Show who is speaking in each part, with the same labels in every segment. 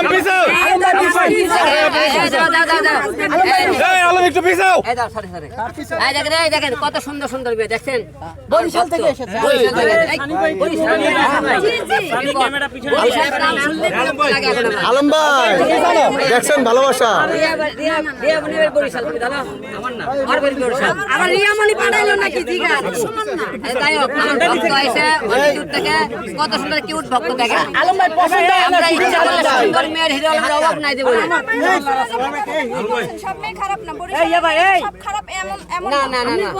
Speaker 1: আলম পিছাও এই আলম একটু পিছাও।
Speaker 2: দেখেন কত সুন্দর সুন্দর বিয়ে দেখছেন?
Speaker 3: বরিশাল থেকে এসেছে।
Speaker 2: বরিশাল থেকে। বরিশাল থেকে। বরিশালের নাম শুনলে বিরক্ত লাগে এখন আমার।
Speaker 4: আলম ভাই। দেখছেন ভালোবাসা।
Speaker 2: বরিশাল, আমার না। আমার বরিশাল।
Speaker 3: আমার রিয়ামণি পাঠাইলো নাকি জিগা শুনুন না।
Speaker 2: এই যাই হোক, আমার ভক্ত এসে অনেক দূর থেকে। কত সুন্দর কিউট ভক্ত দেখেন।
Speaker 3: আলম ভাই পছন্দ
Speaker 2: আমরা ইচ্ছা করলে সুন্দর মেয়ের হিরো অভাব নাই দেবো না।
Speaker 5: সব মেয়ে খারাপ না বরিশাল সব খারাপ এমন এমন
Speaker 2: না না না না।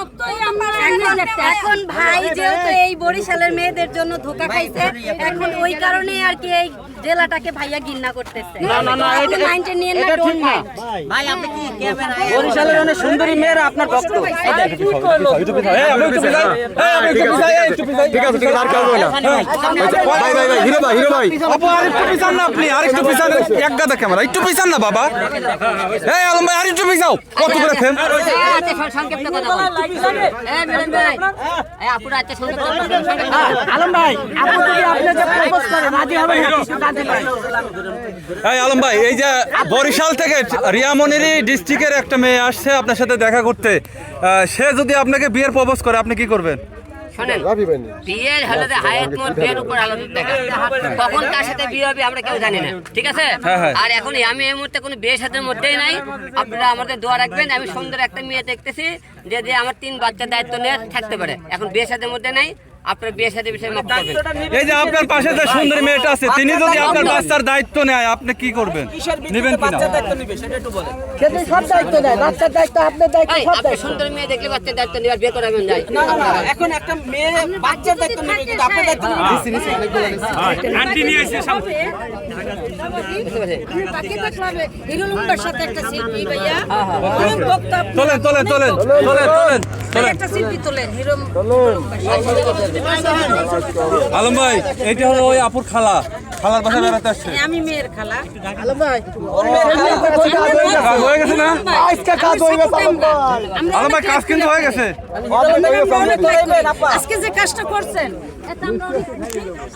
Speaker 5: এখন এখন ভাই যেহেতু এই বরিশালের মেয়েদের জন্য ধোকা খাইছে এখন ওই কারণে আর কি এই জেলাটাকে ভাইয়া ঘৃণা করতেছে। না না না এটা মাইন্ডে নিয়ে না ডোন্ট মাইন্ড
Speaker 3: বরিশালের অনেক সুন্দরী মেয়েরা আপনার ভক্ত।
Speaker 1: এই আপনি একটু পিছাও এই আপনি একটু পিছাও এই একটু পিছাও
Speaker 4: ঠিক আছে ঠিক আছে আর কাটবো না। ভাই ভাই ভাই হিরো ভাই হিরো ভাই।
Speaker 1: আপু আর একটু পিছান না আপনি আর একটু পিছান। এক গাদা ক্যামেরা একটু পিছান না বাবা। এই আলম ভাই আর একটু পিছাও কত করে
Speaker 2: এই, সং- সংক্ষিপ্ত কথা এই, মিলন ভাই। এই, আপুরা আচ্ছা, সংক্ষিপ্ত।
Speaker 3: আলম ভাই আপু যদি আপনাকে প্রপোজ করে রাজি হবে
Speaker 1: এই আলম ভাই এই যে বরিশাল থেকে রিয়ামনিরি ডিস্ট্রিক্টের একটা মেয়ে আসছে আপনার সাথে দেখা করতে। সে যদি আপনাকে বিয়ের প্রপোজ করে আপনি কি করবেন?
Speaker 2: শোনেন
Speaker 4: রাবি
Speaker 2: বিয়ের হলে হায়াত মোর বিয়ের উপর আলাদা দেখা কখন কার সাথে বিয়ে হবে আমরা কেউ জানি না ঠিক আছে?
Speaker 1: হ্যাঁ, হ্যাঁ।
Speaker 2: আর এখন আমি এই মুহূর্তে কোনো সাথে মধ্যেই নাই। আপনারা আমাদের দোয়া রাখবেন আমি সুন্দর একটা মেয়ে দেখতেছি যে যে আমার তিন বাচ্চার দায়িত্ব নিয়ে থাকতে পারে। এখন বিয়ে সাথে মধ্যে নাই। আপনার বিয়ে সাথে বিষয়ে মাফ করবেন।
Speaker 1: এই যে আপনার পাশে যে সুন্দরী মেয়েটা আছে তিনি যদি আপনার বাচ্চার দায়িত্ব নেয় আপনি কি করবেন? নেবেন কিনা?
Speaker 3: সেদিন সব দায়িত্ব দেয় বাচ্চার দায়িত্ব আপনার দায়িত্ব সব
Speaker 2: আপনি
Speaker 3: দায়িত্ব।
Speaker 2: সুন্দর মেয়ে দেখলে বাচ্চার দায়িত্ব নেওয়ার বিয়ে করাবেন যাই
Speaker 3: এখন একটা মেয়ে বাচ্চার দায়িত্ব নেবে কিন্তু আপনার দায়িত্ব
Speaker 2: বুঝতে পারছি?
Speaker 5: হিরুলুম্বার সাথে একটা সেলফি ভাইয়া। অনেক বক্তব্য
Speaker 1: তোলেন। আলম ভাই এটা হলো ওই আপুর খালা। খালার বাসা বেড়াতে আসছে।
Speaker 5: আমি মেয়ের খালা।
Speaker 3: আলম ভাই
Speaker 1: কাজ হয়ে গেছে। না?
Speaker 4: আজকে কাজ হয়ে গেছে আলম ভাই।
Speaker 1: কাজ কিন্তু হয়ে গেছে।
Speaker 5: আজকে যে কাজটা করছেন